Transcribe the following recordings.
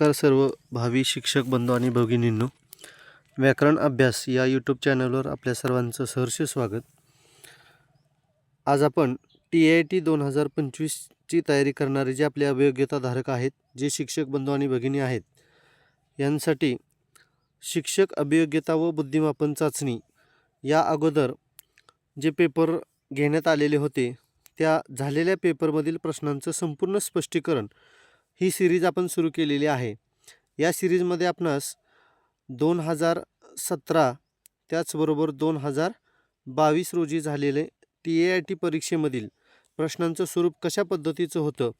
नमस्कार सर्व भावी शिक्षक बंधू आणि भगिनींनो. व्याकरण अभ्यास या यूट्यूब चॅनलवर आपल्या सर्वांचं सहर्ष स्वागत. आज आपण टी आय टी दोन हजार पंचवीसची तयारी करणारे जे आपले अभियोग्यताधारक आहेत जे शिक्षक बंधू आणि भगिनी आहेत यांसाठी शिक्षक अभियोग्यता व बुद्धिमापन चाचणी या अगोदर जे पेपर घेण्यात आलेले होते त्या झालेल्या पेपरमधील प्रश्नांचं संपूर्ण स्पष्टीकरण ही सिरीज आपण सुरू केलेली आहे. या सिरीजमध्ये आपणास दोन हजार सतरा त्याचबरोबर दोन हजार बावीस रोजी झालेले टी ए आय टी परीक्षेमधील प्रश्नांचं स्वरूप कशा पद्धतीचं होतं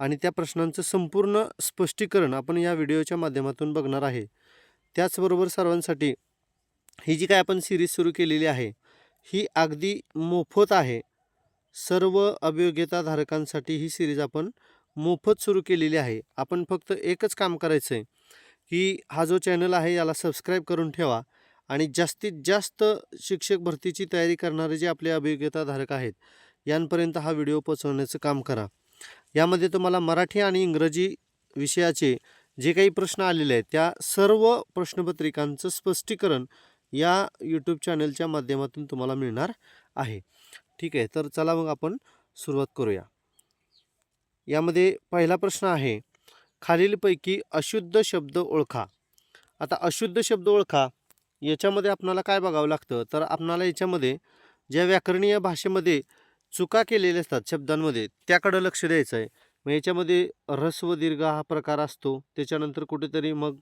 आणि त्या प्रश्नांचं संपूर्ण स्पष्टीकरण आपण या व्हिडिओच्या माध्यमातून बघणार आहे. त्याचबरोबर सर्वांसाठी ही जी काय आपण सिरीज सुरू केलेली आहे ही अगदी मोफत आहे. सर्व अभियोग्यताधारकांसाठी ही सिरीज आपण मोफत सुरू केलेली आहे. आपण फक्त एकच काम करायचं आहे की हा जो चॅनल आहे याला सबस्क्राईब करून ठेवा आणि जास्तीत जास्त शिक्षक भरतीची तयारी करणारे जे आपले अभियोग्यताधारक आहेत यांपर्यंत हा व्हिडिओ पोचवण्याचं काम करा. यामध्ये तुम्हाला मराठी आणि इंग्रजी विषयाचे जे काही प्रश्न आलेले आहेत त्या सर्व प्रश्नपत्रिकांचं स्पष्टीकरण या यूट्यूब चॅनलच्या माध्यमातून तुम्हाला मिळणार आहे. ठीक आहे तर चला मग आपण सुरुवात करूया. यामध्ये पहिला प्रश्न आहे खालीलपैकी अशुद्ध शब्द ओळखा. आता अशुद्ध शब्द ओळखा याच्यामध्ये आपणाला काय बघावं लागतं? तर आपणाला याच्यामध्ये ज्या व्याकरणीय भाषेमध्ये चुका केलेल्या असतात शब्दांमध्ये त्याकडं लक्ष द्यायचं आहे. मग याच्यामध्ये ऱ्हस्व व दीर्घ हा प्रकार असतो. त्याच्यानंतर कुठेतरी मग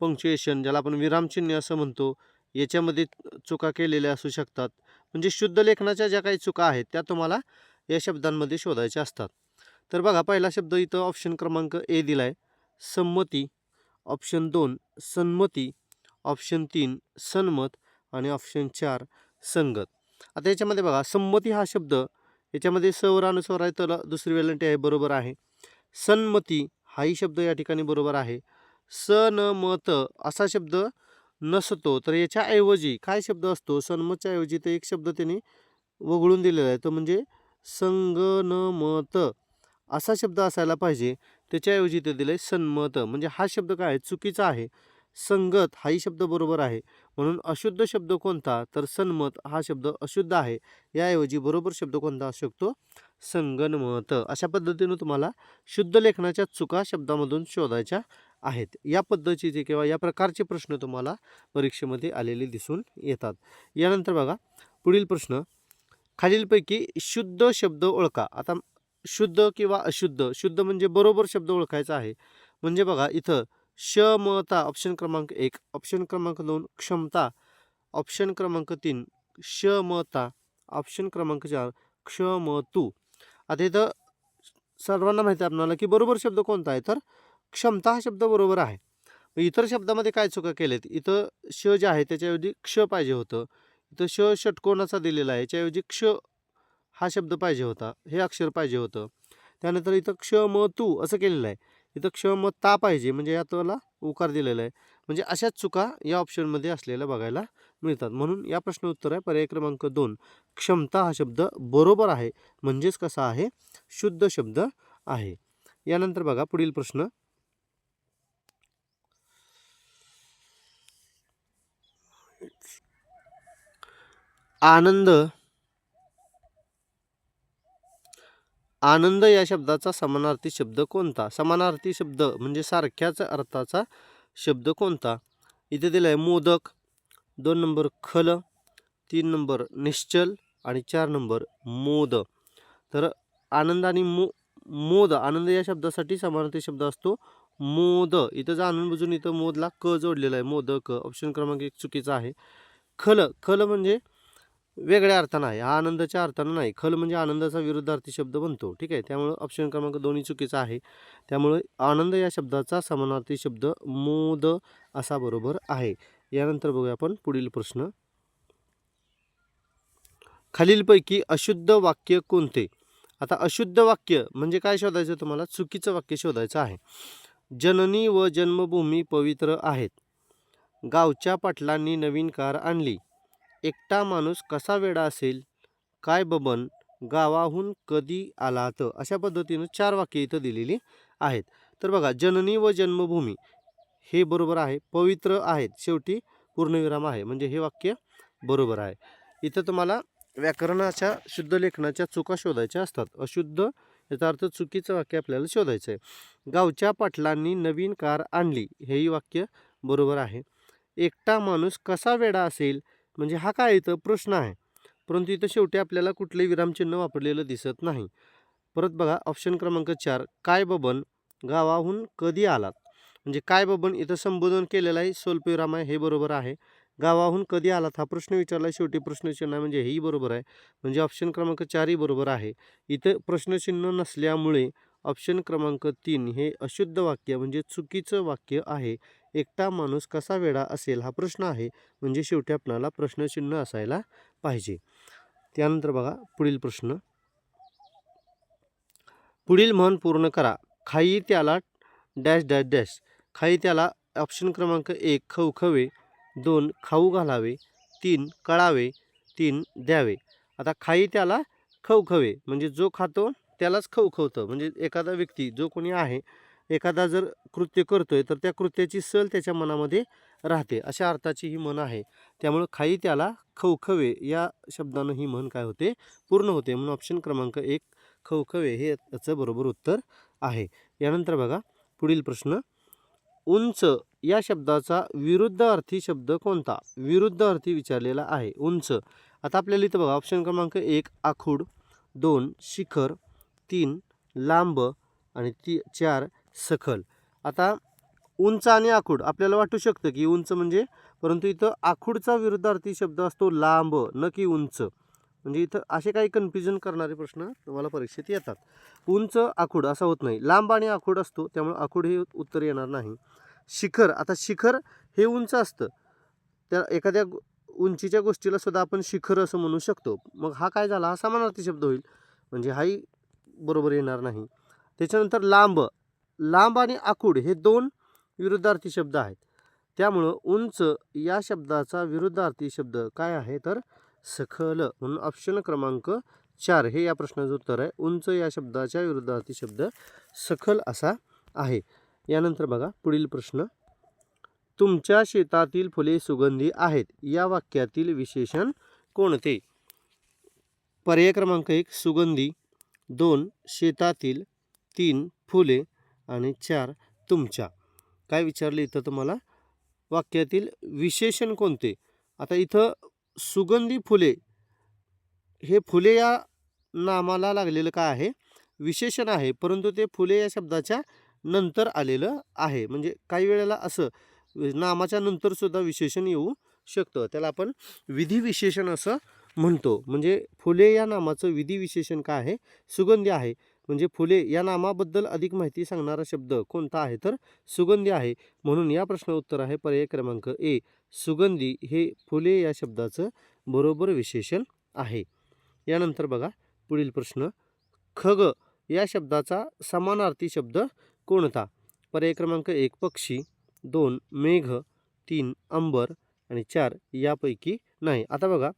पंक्च्युएशन ज्याला आपण विरामचिन्ह असं म्हणतो याच्यामध्ये चुका केलेल्या असू शकतात. म्हणजे शुद्ध लेखनाच्या ज्या काही चुका आहेत त्या तुम्हाला या शब्दांमध्ये शोधायच्या असतात. तर बघा पहिला शब्द इथं ऑप्शन क्रमांक ए दिला आहे संमती ऑप्शन दोन सन्मती ऑप्शन तीन सन्मत आणि ऑप्शन चार संगत. आता याच्यामध्ये बघा संमती हा शब्द याच्यामध्ये सवर अनुस्वर आहे तर दुसरी वेलंटी आहे बरोबर आहे. सन्मती हाही शब्द या ठिकाणी बरोबर आहे. सनमत असा शब्द नसतो तर याच्याऐवजी काय शब्द असतो? सन्मतच्या ऐवजी ते एक शब्द त्यांनी वगळून दिलेला आहे तो म्हणजे संगनमत. असा शब्द असायला पाहिजे. त्याच्याऐवजी ते दिलं आहे संमत म्हणजे हा शब्द काय आहे? चुकीचा आहे. संगत हाही शब्द बरोबर आहे. म्हणून अशुद्ध शब्द कोणता? तर सन्मत हा शब्द अशुद्ध आहे. याऐवजी बरोबर शब्द कोणता असू शकतो? संगनमत. अशा पद्धतीनं तुम्हाला शुद्ध लेखनाच्या चुका शब्दामधून शोधायच्या आहेत. या पद्धतीचे किंवा या प्रकारचे प्रश्न तुम्हाला परीक्षेमध्ये आलेले दिसून येतात. यानंतर बघा पुढील प्रश्न. खालीलपैकी शुद्ध शब्द ओळखा. आता शुद्ध किंवा अशुद्ध? शुद्ध म्हणजे बरोबर शब्द ओळखायचा आहे. म्हणजे बघा इथं क्षमता ऑप्शन क्रमांक एक ऑप्शन क्रमांक दोन क्षमता ऑप्शन क्रमांक तीन क्षमता ऑप्शन क्रमांक चार क्षमतू आता इथं सर्वांना माहिती आहे आपल्याला की बरोबर शब्द कोणता आहे? तर क्षमता हा शब्द बरोबर आहे. इतर शब्दामध्ये काय चुका केल्यात? इथं श जे आहे त्याच्याऐवजी क्ष पाहिजे होतं. इथं श षटकोणाचा दिलेला आहे. याच्याऐवजी क्ष हा शब्द पाहिजे होता हे अक्षर पाहिजे होतं. त्यानंतर इथं क्ष म तू असं केलेलं आहे. इथं क्ष म ता पाहिजे म्हणजे यातला उकार दिलेला आहे. म्हणजे अशाच चुका या ऑप्शनमध्ये असलेल्या बघायला मिळतात. म्हणून या प्रश्न उत्तर आहे. पर्याय क्रमांक दोन. क्षमता हा शब्द बरोबर आहे म्हणजेच कसा आहे? शुद्ध शब्द आहे. यानंतर बघा पुढील प्रश्न. आनंद आनंद या शब्दाचा समानार्थी शब्द कोणता? समानार्थी शब्द म्हणजे सारख्याच अर्थाचा शब्द कोणता? इथे दिला आहे मोदक दोन नंबर खल तीन नंबर निश्चल आणि चार नंबर मोद. तर आनंद आणि मो मोद आनंद या शब्दासाठी समानार्थी शब्द असतो मोद. इथं जाणून बुजून इथं मोदला क जोडलेला आहे. मोदक ऑप्शन क्रमांक एक चुकीचा आहे. खल खल म्हणजे वेगळ्या अर्थानं आहे. हा आनंदाच्या अर्थानं नाही. खल म्हणजे आनंदाचा विरुद्धार्थी शब्द बनतो. ठीक आहे? त्यामुळं ऑप्शन क्रमांक दोन्ही चुकीचा आहे. त्यामुळे आनंद या शब्दाचा समानार्थी शब्द मोद असा बरोबर आहे. यानंतर बघूया आपण पुढील प्रश्न. खालीलपैकी अशुद्ध वाक्य कोणते? आता अशुद्ध वाक्य म्हणजे काय शोधायचं तुम्हाला? चुकीचं वाक्य शोधायचं आहे. जननी व जन्मभूमी पवित्र आहेत. गावच्या पाटलांनी नवीन कार आणली. एकटा माणूस कसा वेडा असेल? काय बबन? गावाहून कधी आलात अशा पद्धतीनं चार वाक्य इथं दिलेली आहेत. तर बघा जननी व जन्मभूमी हे बरोबर आहे पवित्र आहेत. शेवटी पूर्णविराम आहे. म्हणजे हे वाक्य बरोबर आहे. इथं तुम्हाला व्याकरणाच्या शुद्ध लेखनाच्या चुका शोधायच्या असतात. अशुद्ध याचा अर्थ चुकीचं वाक्य आपल्याला शोधायचं आहे. गावच्या पाटलांनी नवीन कार आणली. हेही वाक्य बरोबर आहे. एकटा माणूस कसा वेडा असेल? म्हणजे हा काय इथं प्रश्न आहे? परंतु इथं शेवटी आपल्याला कुठले विरामचिन्ह वापरलेलं दिसत नाही. परत बघा ऑप्शन क्रमांक चार काय बबन गावाहून कधी आलात? म्हणजे काय बबन इथं संबोधन केलेलं आहे स्वल्पविराम आहे हे बरोबर आहे. गावाहून कधी आलात? हा प्रश्न विचारला शेवटी प्रश्नचिन्ह म्हणजे हेही बरोबर आहे. म्हणजे ऑप्शन क्रमांक चारही बरोबर आहे. इथं प्रश्नचिन्ह नसल्यामुळे ऑप्शन क्रमांक तीन हे अशुद्ध वाक्य म्हणजे चुकीचं वाक्य आहे. एकटा माणूस कसा वेडा असेल हा प्रश्न आहे. म्हणजे शेवटी आपणाला प्रश्नचिन्ह असायला पाहिजे. त्यानंतर बघा पुढील प्रश्न. पुढील म्हण पूर्ण करा. खाई त्याला डॅश डॅश डॅश. खाई त्याला ऑप्शन क्रमांक एक खवखवे दोन खाऊ घालावे तीन कळावे तीन द्यावे. आता खाई त्याला खवखवे. म्हणजे जो खातो त्यालाच खवखवतं. म्हणजे एखादा व्यक्ती जो कोणी आहे एखादा जर कृत्य करतोय तर त्या कृत्याची सल त्याच्या मनामध्ये राहते. अशा अर्थाची ही म्हण आहे. त्यामुळं खाई त्याला खवखवे या शब्दानं ही म्हण काय होते? पूर्ण होते. म्हणून ऑप्शन क्रमांक एक खवखवे हे याचं बरोबर उत्तर आहे. यानंतर बघा पुढील प्रश्न. उंच या शब्दाचा विरुद्ध अर्थी शब्द कोणता? विरुद्ध अर्थी विचारलेला आहे. उंच. आता आपल्याला इथं बघा ऑप्शन क्रमांक एक आखूड. दोन शिखर. तीन लांब. आणि ती चार सखल. आता उंच आणि आखूड. आपल्याला वाटू शकतं की उंच म्हणजे परंतु इथं आखूडचा विरुद्धार्थी शब्द असतो लांब न की उंच. म्हणजे इथं असे काही कन्फ्युजन करणारे प्रश्न तुम्हाला परीक्षेत येतात. उंच आखूड असा होत नाही. लांब आणि आखूड असतो त्यामुळे आखूड हे उत्तर येणार नाही. शिखर. आता शिखर हे उंच असतं. त्या एखाद्या उंचीच्या गोष्टीला सुद्धा आपण शिखर असं म्हणू शकतो. मग हा काय झाला? हा समानार्थी शब्द होईल. म्हणजे हाही बरोबर येणार नाही. त्याच्यानंतर लांब. लांब आणि आखूड हे दोन विरुद्धार्थी शब्द आहेत. त्यामुळं उंच या शब्दाचा विरुद्धार्थी शब्द काय आहे? तर सखल म्हणून ऑप्शन क्रमांक चार हे या प्रश्नाचं उत्तर आहे. उंच या शब्दाच्या विरुद्धार्थी शब्द सखल असा आहे. यानंतर बघा पुढील प्रश्न. तुमच्या शेतातील फुले सुगंधी आहेत. या वाक्यातील विशेषण कोणते? पर्याय क्रमांक एक सुगंधी. दोन शेतातील. तीन फुले. आणि चार तुमच्या. काय विचारले इथं तुम्हाला? वाक्यातील विशेषण कोणते? आता इथं सुगंधी फुले. हे फुले या नामाला लागलेलं काय आहे? विशेषण आहे परंतु ते फुले या शब्दाच्या नंतर आलेलं आहे. म्हणजे काही वेळेला असं नामाच्या नंतरसुद्धा विशेषण येऊ शकतं. त्याला आपण विधी विशेषण असं म्हणतो. म्हणजे फुले या नामाचं विधी विशेषण काय आहे? सुगंधी आहे. म्हणजे फुले या नामाबद्दल अधिक माहिती सांगणारा शब्द कोणता आहे? तर सुगंधी आहे. म्हणून या प्रश्न उत्तर आहे पर्याय क्रमांक ए. सुगंधी हे फुले या शब्दाचं बरोबर विशेषण आहे. यानंतर बघा पुढील प्रश्न. खग या शब्दाचा समानार्थी शब्द कोणता? पर्याय क्रमांक एक पक्षी. दोन मेघ. तीन अंबर. आणि चार यापैकी नाही. आता बघा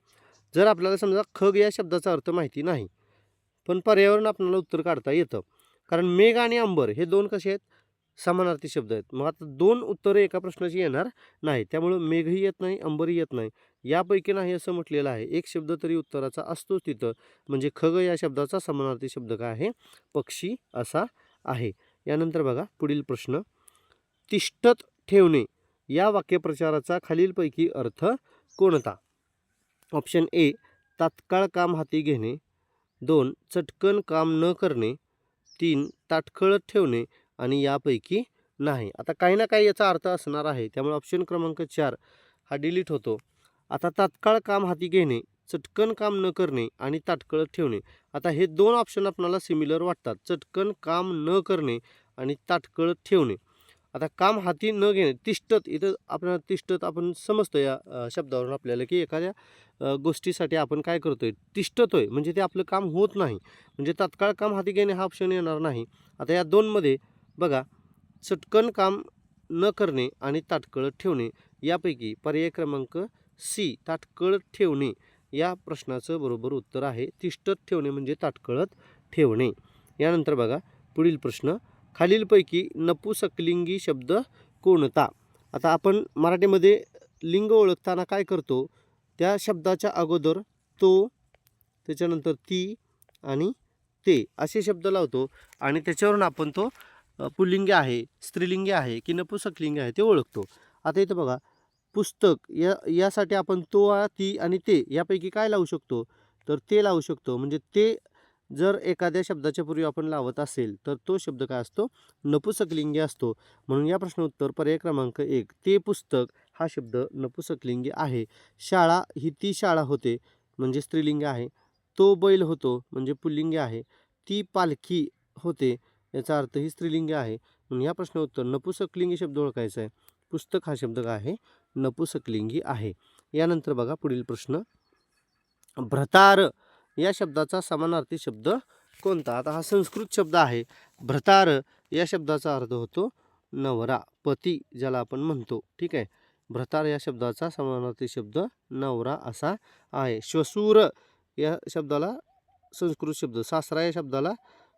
जर आपल्याला समजा खग या शब्दाचा अर्थ माहिती नाही पण पर्यावरण आपल्याला उत्तर काढता येतं. कारण मेघ आणि अंबर हे दोन कसे आहेत? समानार्थी शब्द आहेत. मग आता दोन उत्तरं एका प्रश्नाची येणार नाही. त्यामुळं मेघही येत नाही अंबरही येत नाही. यापैकी नाही असं म्हटलेलं आहे. एक शब्द तरी उत्तराचा असतोच तिथं. म्हणजे खग या शब्दाचा समानार्थी शब्द काय आहे? पक्षी असा आहे. यानंतर बघा पुढील प्रश्न. तिष्ठत ठेवणे. या वाक्यप्रचाराचा खालीलपैकी अर्थ कोणता? Option A. तात्काळ काम हाती घेणे. दोन चटकन काम न करणे. तीन ताटखळत ठेवणे आणि यापैकी नाही. आता काही ना काही याचा अर्थ असणार आहे. त्यामुळे ऑप्शन क्रमांक चार हा डिलीट होतो. आता तात्काळ काम हाती घेणे चटकन काम न करणे आणि ताटकळत ठेवणे. आता हे दोन ऑप्शन आपणाला सिमिलर वाटतात. चटकन काम न करणे आणि ताटकळत ठेवणे. आता काम हाती न घेणे तिष्ठत इथं आपल्याला तिष्ठत आपण समजतो या शब्दावरून आपल्याला की एखाद्या गोष्टीसाठी आपण काय करतोय? तिष्ठतोय म्हणजे ते आपलं काम होत नाही. म्हणजे तात्काळ काम हाती घेणे हा ऑप्शन येणार नाही. आता या दोनमध्ये बघा चटकन काम न करणे आणि ताटकळत ठेवणे यापैकी पर्याय क्रमांक सी ताटकळत ठेवणे या प्रश्नाचं बरोबर उत्तर आहे. तिष्ठत ठेवणे म्हणजे ताटकळत ठेवणे. यानंतर बघा पुढील प्रश्न खालीलपैकी नपुसकलिंगी शब्द कोणता? आता आपण मराठीमध्ये लिंग ओळखताना काय करतो? त्या शब्दाच्या अगोदर तो त्याच्यानंतर ती आणि ते असे शब्द लावतो. आणि त्याच्यावरून आपण तो पुल्लिंग पुल्लिंगी आहे स्त्रीलिंगी आहे की नपुसकलिंगी आहे ते ओळखतो. आता इथं बघा पुस्तक या यासाठी आपण तो आ, ती आणि ते यापैकी काय लावू शकतो? तर ते लावू शकतो. म्हणजे ते जर एखाद्या शब्दाच्या पूर्वी आपण लावत असेल तर तो शब्द काय असतो? नपुसकलिंगी असतो. म्हणून या प्रश्न उत्तर पर्याय क्रमांक एक ते पुस्तक हा शब्द नपुसकलिंगी आहे. शाळा ही ती शाळा होते म्हणजे स्त्रीलिंगी आहे. तो बैल होतो म्हणजे पुल्लिंगी आहे. ती पालखी होते याचा अर्थ ही स्त्रीलिंगी आहे. म्हणून या प्रश्न उत्तर नपुसकलिंगी शब्द ओळखायचा आहे. पुस्तक हा शब्द काय आहे? नपुसकलिंगी आहे. यानंतर बघा पुढील प्रश्न. भ्रतार या शब्दाचा समानार्थी शब्द कोणता? आता हा संस्कृत शब्द आहे. भ्रतार या शब्दाचा अर्थ होतो नवरा पती ज्याला आपण म्हणतो. ठीक आहे? भ्रतार या शब्दाचा समानार्थी शब्द नवरा असा आहे. श्वसूर या शब्दाला संस्कृत शब्द सासरा या शब्दाला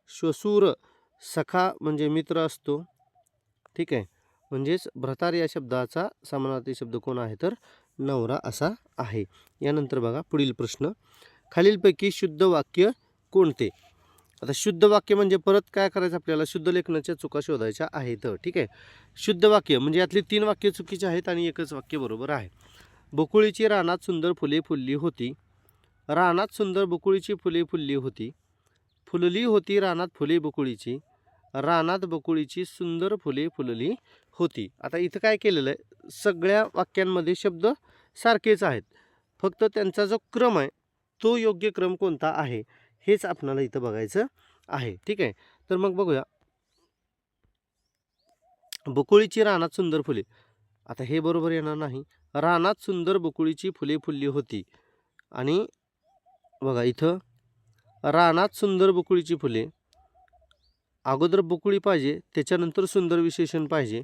श्वसूर सखा म्हणजे मित्र असतो. ठीक आहे? म्हणजेच भ्रतार या शब्दाचा समानार्थी शब्द कोण आहे? तर नवरा असा आहे. यानंतर बघा पुढील प्रश्न. खालीलपैकी शुद्ध वाक्य कोणते? आता शुद्ध वाक्य म्हणजे परत काय करायचं आपल्याला? शुद्ध लेखनाच्या चुका शोधायच्या आहेत. ठीक आहे? शुद्ध वाक्य म्हणजे यातली तीन वाक्य चुकीचे आहेत आणि एकच वाक्य बरोबर आहे. बकुळीची रानात सुंदर फुले फुलली होती. रानात सुंदर बकुळीची फुले फुलली होती. फुलली होती रानात फुले बकुळीची. रानात बकुळीची सुंदर फुले फुलली होती. आता इथं काय केलेलं आहे? सगळ्या वाक्यांमध्ये शब्द सारखेच आहेत. फक्त त्यांचा जो क्रम आहे तो योग्य क्रम कोणता आहे? हेच आपणाला इथं बघायचं आहे. ठीक आहे? तर मग बघूया. बकुळीची रानात सुंदर फुले. आता हे बरोबर येणार नाही. रानात सुंदर बकुळीची फुले फुलली होती. आणि बघा इथं. रानात सुंदर बकुळीची फुले. अगोदर बकुळी पाहिजे त्याच्यानंतर सुंदर विशेषण पाहिजे.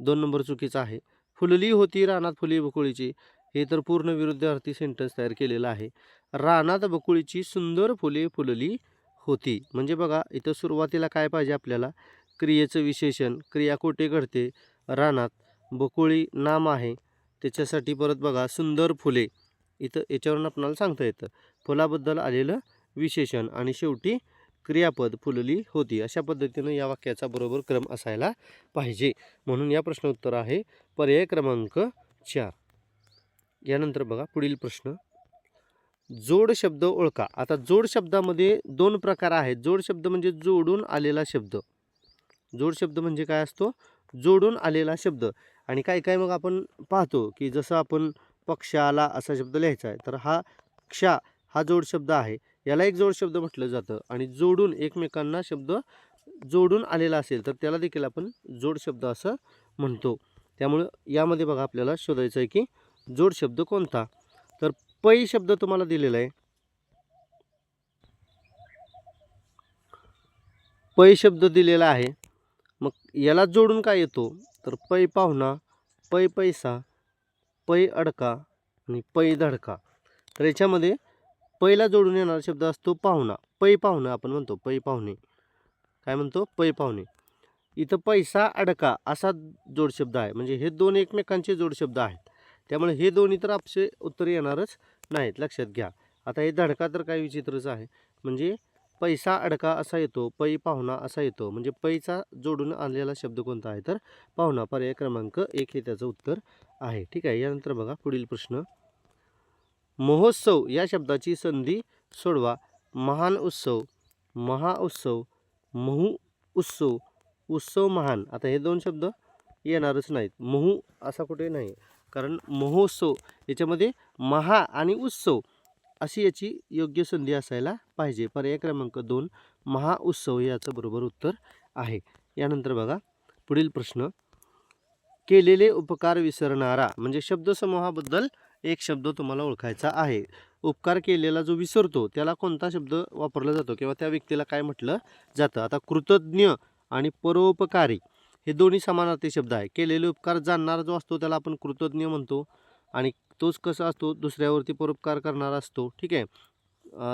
दोन नंबर चुकीचा आहे. फुलली होती रानात फुले बकुळीची. हे तर पूर्ण विरुद्धार्थी सेंटेन्स तयार केलेलं आहे. रानात बकुळीची सुंदर फुले फुलली होती. म्हणजे बघा इथं सुरुवातीला काय पाहिजे आपल्याला? क्रियेचं विशेषण क्रिया कोठे घडते? रानात बकुळी नाम आहे. त्याच्यासाठी परत बघा सुंदर फुले. इथं याच्यावरून आपणाला सांगता येतं. फुलाबद्दल आलेलं विशेषण आणि शेवटी क्रियापद फुलली होती. अशा पद्धतीनं या वाक्याचा बरोबर क्रम असायला पाहिजे. म्हणून या प्रश्न उत्तर आहे पर्याय क्रमांक चार. यानंतर बघा पुढील प्रश्न. जोड शब्द ओळखा. आता जोड शब्दामध्ये दोन प्रकार आहेत. जोड शब्द म्हणजे जोडून आलेला शब्द. जोड शब्द म्हणजे काय असतो? जोडून आलेला शब्द. आणि काय काय मग आपण पाहतो की जसं आपण पक्षाला असा शब्द लिहायचा आहे तर हाक्षा हा जोड शब्द आहे. याला एक जोड शब्द म्हटलं जातं. आणि जोडून एकमेकांना शब्द जोडून आलेला असेल तर त्याला देखील आपण जोड शब्द असं म्हणतो. त्यामुळं यामध्ये बघा आपल्याला शोधायचं आहे की जोड शब्द कोणता? तर पै शब्द तुम्हाला दिलेला आहे. पै शब्द दिलेला आहे. मग याला जोडून काय येतो? तर पै पाहुणा पै पैसा पै अडका आणि पै धडका. तर याच्यामध्ये पैला जोडून येणारा शब्द असतो पाहुणा. पै पाहुणा आपण म्हणतो पै पाहुणे. काय म्हणतो? पै पाहुणे. इथं पैसा अडका असा जोड शब्द आहे. म्हणजे हे दोन एकमेकांचे जोड शब्द आहेत. त्यामुळे हे दोन्ही तर आपसे उत्तर येणारच नाहीत. लक्षात घ्या. आता हे धडका तर काही विचित्रच आहे. म्हणजे पैसा अडका असा येतो पै पाहुणा असा येतो. म्हणजे पैचा जोडून आलेला शब्द कोणता आहे? तर पाहुणा पर्याय क्रमांक एक हे त्याचं उत्तर आहे. ठीक आहे यानंतर बघा पुढील प्रश्न. महोत्सव या शब्दाची संधी सोडवा. महान उत्सव महाउत्सव महू उत्सव उत्सव महान. आता हे दोन शब्द येणारच नाहीत. महू असा कुठे नाही. कारण महोत्सव याच्यामध्ये महा आणि उत्सव अशी याची योग्य संधी असायला पाहिजे. पर्याय क्रमांक दोन महाउत्सव उत्सव याचं बरोबर उत्तर आहे. यानंतर बघा पुढील प्रश्न. केलेले उपकार विसरणारा म्हणजे शब्दसमूहाबद्दल एक शब्द तुम्हाला ओळखायचा आहे. उपकार केलेला जो विसरतो त्याला कोणता शब्द वापरला जातो किंवा त्या व्यक्तीला काय म्हटलं जातं? आता कृतज्ञ आणि परोपकारी. हे दोन्ही समानार्थी शब्द आहे. केलेले उपकार जाणणारा जो असतो त्याला आपण कृतज्ञ म्हणतो आणि तोच कसा असतो? दुसऱ्यावरती परोपकार करणारा असतो. ठीक आहे?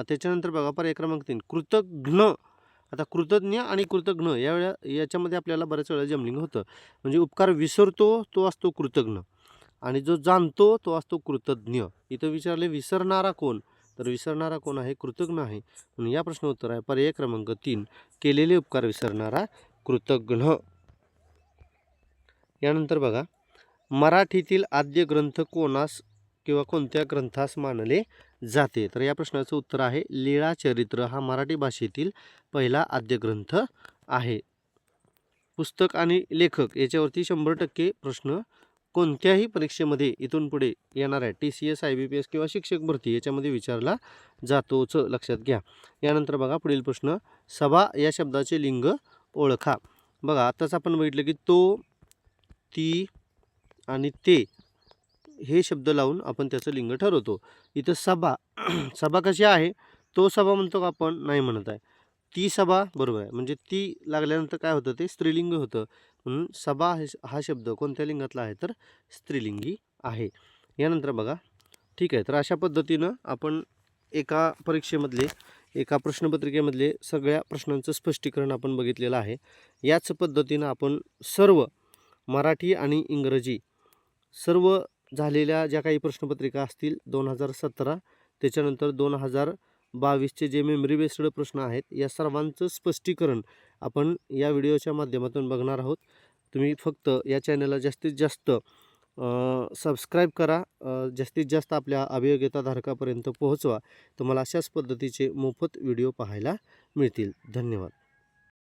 त्याच्यानंतर बघा पर्याय क्रमांक तीन. कृतघ्न आता कृतज्ञ आणि कृतज्ञ या वेळा याच्यामध्ये आपल्याला बऱ्याच वेळा जमलिंग होतं. म्हणजे उपकार विसरतो तो असतो कृतज्ञ. आणि जो जाणतो तो असतो कृतज्ञ. इथं विचारले विसरणारा कोण? तर विसरणारा कोण आहे? कृतज्ञ आहे. म्हणून या प्रश्न उत्तर आहे. पर्याय क्रमांक तीन. केलेले उपकार विसरणारा कृतज्ञ. यानंतर बघा. मराठीतील आद्य ग्रंथ कोणास किंवा कोणत्या ग्रंथास मानले जाते? तर या प्रश्नाचं उत्तर आहे लीळा चरित्र हा मराठी भाषेतील पहिला आद्य ग्रंथ आहे. पुस्तक आणि लेखक याच्यावरती शंभर टक्के प्रश्न कोणत्याही परीक्षेमध्ये इथून पुढे येणार आहे. T C S I B P S किंवा शिक्षक भरती याच्यामध्ये विचारला जातोच लक्षात घ्या. यानंतर बघा पुढील प्रश्न सभा या शब्दाचे लिंग ओळखा. बघा आत्ताच आपण बघितलं की तो ती आणि ते हे शब्द लावून आपण त्याचं लिंग ठरवतो. इथं सभा सभा कशी आहे? तो सभा म्हणतो का आपण नाही म्हणत आहे. ती सभा बरोबर आहे. म्हणजे ती लागल्यानंतर काय होतं? ते स्त्रीलिंग होतं. म्हणून सभा हे हा शब्द कोणत्या लिंगातला आहे? तर स्त्रीलिंगी आहे. यानंतर बघा. ठीक आहे. तर अशा पद्धतीनं आपण एका परीक्षेमधले एका प्रश्नपत्रिकेमधले सगळ्या प्रश्नांचं स्पष्टीकरण आपण बघितलेलं आहे. याच पद्धतीनं आपण सर्व मराठी आणि इंग्रजी सर्व झालेल्या ज्या काही प्रश्नपत्रिका असतील दोन हजार सतरा त्याच्यानंतर दोन हजार बावीसचे जे मेमरी बेस्ड प्रश्न आहेत या सर्वांचं स्पष्टीकरण आपण या व्हिडिओच्या माध्यमातून बघणार आहोत. तुम्ही फक्त या चॅनलला जास्तीत जास्त सबस्क्राईब करा जास्तीत जास्त आपल्या अभियोग्यताधारकापर्यंत पोहोचवा. तुम्हाला अशाच पद्धतीचे मोफत व्हिडिओ पाहायला मिळतील. धन्यवाद.